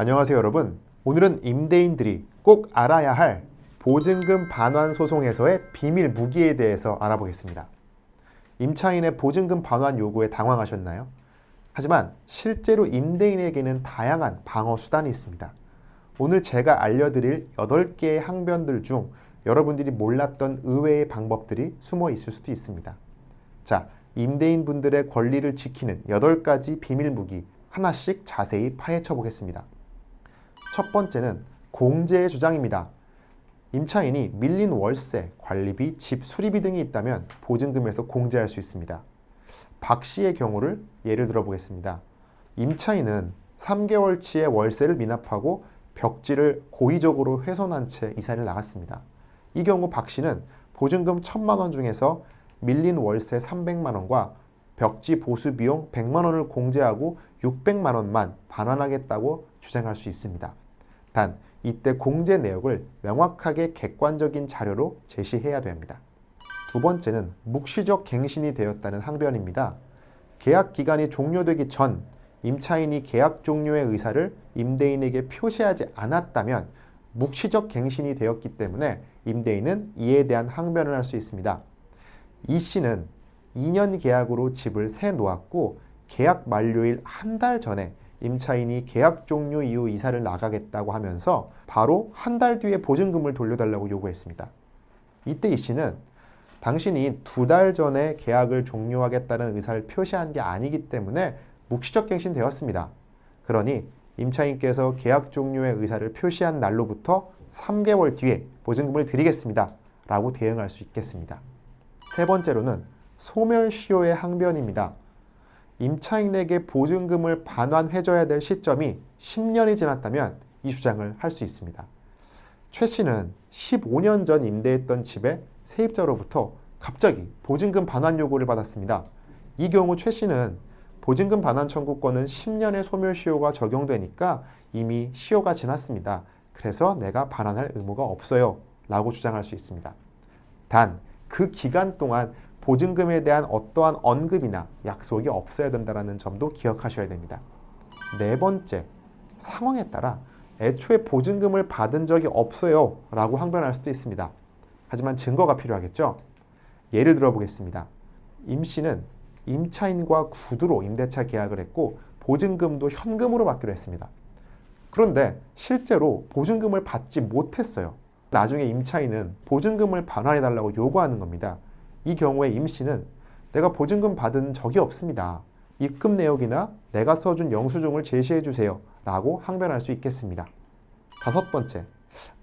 안녕하세요 여러분 오늘은 임대인들이 꼭 알아야 할 보증금 반환 소송에서의 비밀 무기에 대해서 알아보겠습니다 임차인의 보증금 반환 요구에 당황하셨나요? 하지만 실제로 임대인에게는 다양한 방어 수단이 있습니다 오늘 제가 알려드릴 8개의 항변들 중 여러분들이 몰랐던 의외의 방법들이 숨어 있을 수도 있습니다 자, 임대인 분들의 권리를 지키는 8가지 비밀 무기 하나씩 자세히 파헤쳐 보겠습니다. 첫 번째는 공제의 주장입니다. 임차인이 밀린 월세, 관리비, 집 수리비 등이 있다면 보증금에서 공제할 수 있습니다. 박 씨의 경우를 예를 들어 보겠습니다. 임차인은 3개월치의 월세를 미납하고 벽지를 고의적으로 훼손한 채 이사를 나갔습니다. 이 경우 박 씨는 보증금 1천만 원 중에서 밀린 월세 300만 원과 벽지 보수 비용 100만 원을 공제하고 600만 원만 반환하겠다고 주장할 수 있습니다. 단 이때 공제 내역을 명확하게 객관적인 자료로 제시해야 됩니다. 두 번째는 묵시적 갱신이 되었다는 항변입니다. 계약 기간이 종료되기 전 임차인이 계약 종료의 의사를 임대인에게 표시하지 않았다면 묵시적 갱신이 되었기 때문에 임대인은 이에 대한 항변을 할 수 있습니다. 이 씨는 2년 계약으로 집을 새 놓았고 계약 만료일 한 달 전에 임차인이 계약 종료 이후 이사를 나가겠다고 하면서 바로 한 달 뒤에 보증금을 돌려달라고 요구했습니다. 이때 이 씨는 당신이 두 달 전에 계약을 종료하겠다는 의사를 표시한 게 아니기 때문에 묵시적 갱신 되었습니다. 그러니 임차인께서 계약 종료의 의사를 표시한 날로부터 3개월 뒤에 보증금을 드리겠습니다. 라고 대응할 수 있겠습니다. 세 번째로는 소멸시효의 항변입니다. 임차인에게 보증금을 반환해줘야 될 시점이 10년이 지났다면 이 주장을 할 수 있습니다. 최 씨는 15년 전 임대했던 집에 세입자로부터 갑자기 보증금 반환 요구를 받았습니다. 이 경우 최 씨는 보증금 반환 청구권은 10년의 소멸시효가 적용되니까 이미 시효가 지났습니다. 그래서 내가 반환할 의무가 없어요. 라고 주장할 수 있습니다. 단, 그 기간 동안 보증금에 대한 어떠한 언급이나 약속이 없어야 된다는 점도 기억하셔야 됩니다. 네 번째, 상황에 따라 애초에 보증금을 받은 적이 없어요 라고 항변할 수도 있습니다. 하지만 증거가 필요하겠죠? 예를 들어 보겠습니다. 임 씨는 임차인과 구두로 임대차 계약을 했고 보증금도 현금으로 받기로 했습니다. 그런데 실제로 보증금을 받지 못했어요. 나중에 임차인은 보증금을 반환해달라고 요구하는 겁니다. 이 경우에 임 씨는 내가 보증금 받은 적이 없습니다. 입금 내역이나 내가 써준 영수증을 제시해 주세요. 라고 항변할 수 있겠습니다. 다섯 번째,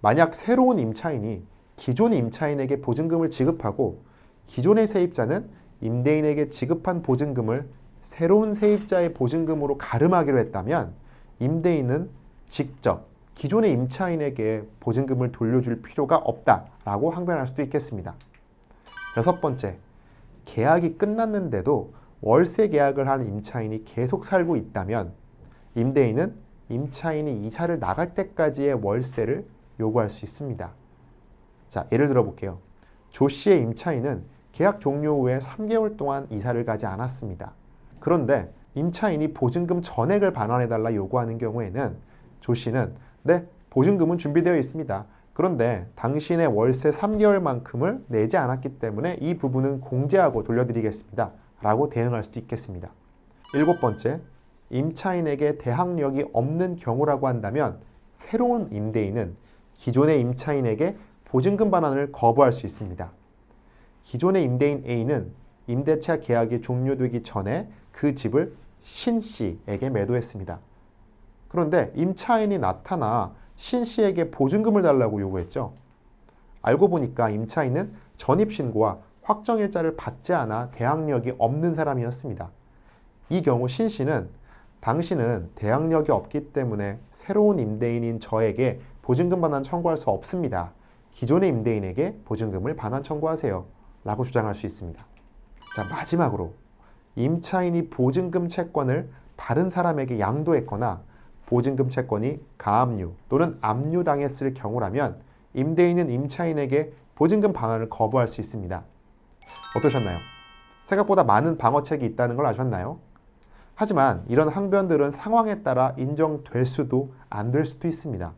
만약 새로운 임차인이 기존 임차인에게 보증금을 지급하고 기존의 세입자는 임대인에게 지급한 보증금을 새로운 세입자의 보증금으로 가름하기로 했다면 임대인은 직접 기존의 임차인에게 보증금을 돌려줄 필요가 없다라고 항변할 수도 있겠습니다. 여섯 번째, 계약이 끝났는데도 월세 계약을 한 임차인이 계속 살고 있다면 임대인은 임차인이 이사를 나갈 때까지의 월세를 요구할 수 있습니다. 자, 예를 들어 볼게요. 조 씨의 임차인은 계약 종료 후에 3개월 동안 이사를 가지 않았습니다. 그런데 임차인이 보증금 전액을 반환해달라 요구하는 경우에는 조 씨는 네, 보증금은 준비되어 있습니다. 그런데 당신의 월세 3개월만큼을 내지 않았기 때문에 이 부분은 공제하고 돌려드리겠습니다. 라고 대응할 수도 있겠습니다. 일곱 번째, 임차인에게 대항력이 없는 경우라고 한다면 새로운 임대인은 기존의 임차인에게 보증금 반환을 거부할 수 있습니다. 기존의 임대인 A는 임대차 계약이 종료되기 전에 그 집을 신 씨에게 매도했습니다. 그런데 임차인이 나타나 신 씨에게 보증금을 달라고 요구했죠. 알고 보니까 임차인은 전입신고와 확정일자를 받지 않아 대항력이 없는 사람이었습니다. 이 경우 신 씨는 당신은 대항력이 없기 때문에 새로운 임대인인 저에게 보증금 반환 청구할 수 없습니다. 기존의 임대인에게 보증금을 반환 청구하세요. 라고 주장할 수 있습니다. 자, 마지막으로 임차인이 보증금 채권을 다른 사람에게 양도했거나 보증금 채권이 가압류 또는 압류당했을 경우라면 임대인은 임차인에게 보증금 반환을 거부할 수 있습니다. 어떠셨나요? 생각보다 많은 방어책이 있다는 걸 아셨나요? 하지만 이런 항변들은 상황에 따라 인정될 수도 안 될 수도 있습니다.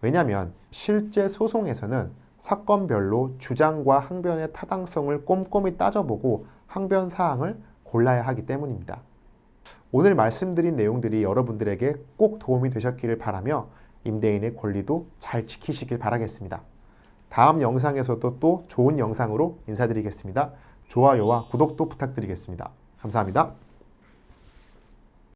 왜냐하면 실제 소송에서는 사건별로 주장과 항변의 타당성을 꼼꼼히 따져보고 항변 사항을 골라야 하기 때문입니다. 오늘 말씀드린 내용들이 여러분들에게 꼭 도움이 되셨기를 바라며 임대인의 권리도 잘 지키시길 바라겠습니다. 다음 영상에서도 또 좋은 영상으로 인사드리겠습니다. 좋아요와 구독도 부탁드리겠습니다. 감사합니다.